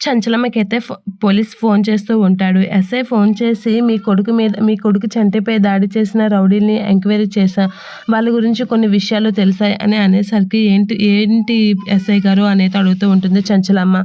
చంచలమ్మకైతే ఫో police phone చేస్తూ ఉంటాడు. ఎస్ఐ ఫోన్ చేసి మీ కొడుకు మీద మీ కొడుకు చంటిపై దాడి చేసిన రౌడీని ఎంక్వైరీ చేశా. వాళ్ళ గురించి కొన్ని విషయాలు తెలిసాయి అని అనేసరికి ఏంటి ఏంటి ఎస్ఐ గారు అనేది అడుగుతూ ఉంటుంది చంచలమ్మ.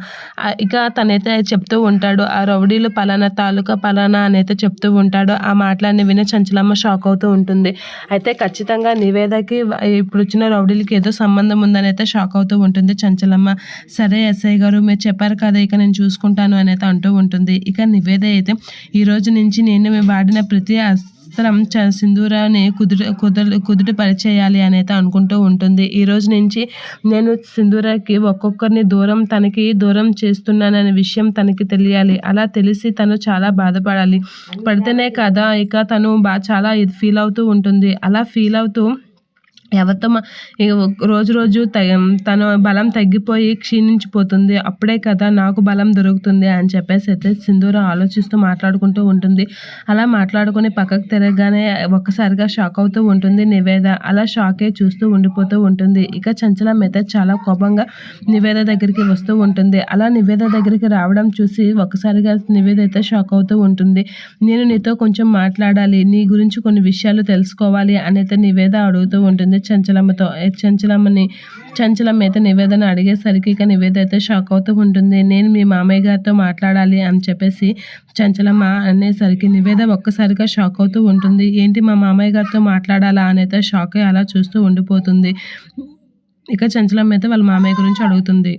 ఇక తనైతే చెప్తూ ఉంటాడు ఆ రౌడీలు పలానా తాలూకా పలానా అనైతే చెప్తూ ఉంటాడు. ఆ మాటలన్నీ విని చంచలమ్మ షాక్ అవుతూ ఉంటుంది. అయితే ఖచ్చితంగా నివేదకి ఇప్పుడు వచ్చిన రౌడీలకి ఏదో సంబంధం ఉందని అయితే షాక్ అవుతూ ఉంటుంది చంచలమ్మ. సరే ఎస్ఐ గారు మీరు చెప్పారు కదా ఇక నేను చూసుకుంటాను అని అయితే అంటూ ఉంటుంది. ఇక నివేద అయితే ఈ రోజు నుంచి నేను వాడిన ప్రతి అస్త్రం చ సింధూరాన్ని కుదురు కుదురు కుదుట పరిచేయాలి అని అయితే అనుకుంటూ ఉంటుంది. ఈ రోజు నుంచి నేను సింధూరాకి ఒక్కొక్కరిని దూరం తనకి దూరం చేస్తున్నాననే విషయం తనకి తెలియాలి. అలా తెలిసి తను చాలా బాధపడాలి. పడితేనే కదా ఇక తను బా చాలా ఫీల్ అవుతూ ఉంటుంది. అలా ఫీల్ అవుతూ ఎవరితో మా రోజు రోజు తన బలం తగ్గిపోయి క్షీణించిపోతుంది. అప్పుడే కదా నాకు బలం దొరుకుతుంది అని చెప్పేసి అయితే సింధూర ఆలోచిస్తూ మాట్లాడుకుంటూ ఉంటుంది. అలా మాట్లాడుకుని పక్కకు తిరగగానే ఒక్కసారిగా షాక్ అవుతూ ఉంటుంది నివేద. అలా షాకే చూస్తూ ఉండిపోతూ ఉంటుంది. ఇక చంచలం అయితే చాలా కోపంగా నివేద దగ్గరికి వస్తూ ఉంటుంది. అలా నివేద దగ్గరికి రావడం చూసి ఒక్కసారిగా నివేద అయితే షాక్ అవుతూ ఉంటుంది. నేను నీతో కొంచెం మాట్లాడాలి. నీ గురించి కొన్ని విషయాలు తెలుసుకోవాలి అని అయితే నివేద అడుగుతూ ఉంటుంది. చంచలమ్మతో. చంచలమ్మని? చంచలమ్మ అయితే నివేదన అడిగేసరికి ఇక నివేద అయితే షాక్ అవుతూ ఉంటుంది. నేను మీ మామయ్య గారితో మాట్లాడాలి అని చెప్పేసి చంచలమ్మ అనేసరికి నివేద ఒక్కసారిగా షాక్ అవుతూ ఉంటుంది. ఏంటి మా మామయ్య గారితో మాట్లాడాలా? అని అయితే షాక్ అలా చూస్తూ ఉండిపోతుంది. ఇక చంచలమ్మ అయితే వాళ్ళ మామయ్య గురించి అడుగుతుంది.